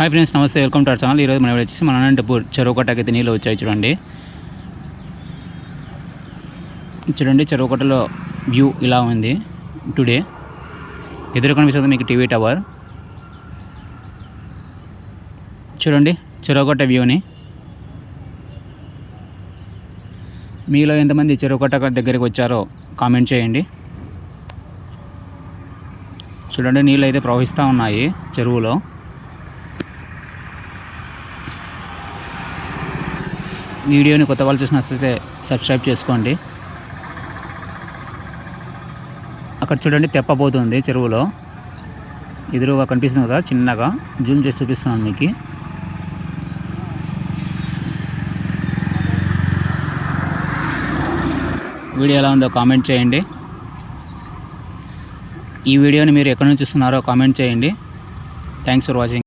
Hi friends నమస్తే welcome to our channel ఈరోజు మనం వచ్చేసి మన అనంతపూర్ చెరువుకట్టకైతే నీళ్ళు వచ్చాయి చూడండి. చూడండి చెరువుకట్టలో వ్యూ ఇలా ఉంది టుడే ఎదురు కనిపిస్తుంది మీకు టీవీ టవర్ చూడండి చెరువుకట్ట వ్యూని మీలో ఎంతమంది చెరువుకట్ట దగ్గరికి వచ్చారో కామెంట్ చేయండి. చూడండి నీళ్ళు అయితే ప్రవహిస్తూ ఉన్నాయి చెరువులో. వీడియోని కొత్త వాళ్ళు చూసినట్లయితే సబ్స్క్రైబ్ చేసుకోండి. అక్కడ చూడండి తెప్పబోతుంది చెరువులో. ఎదురుగా కనిపిస్తుంది కదా చిన్నగా. జూమ్ చేసి చూపిస్తున్నాను మీకు. వీడియో ఎలా ఉందో కామెంట్ చేయండి. ఈ వీడియోని మీరు ఎక్కడి నుంచి చూస్తున్నారో కామెంట్ చేయండి. Thanks for watching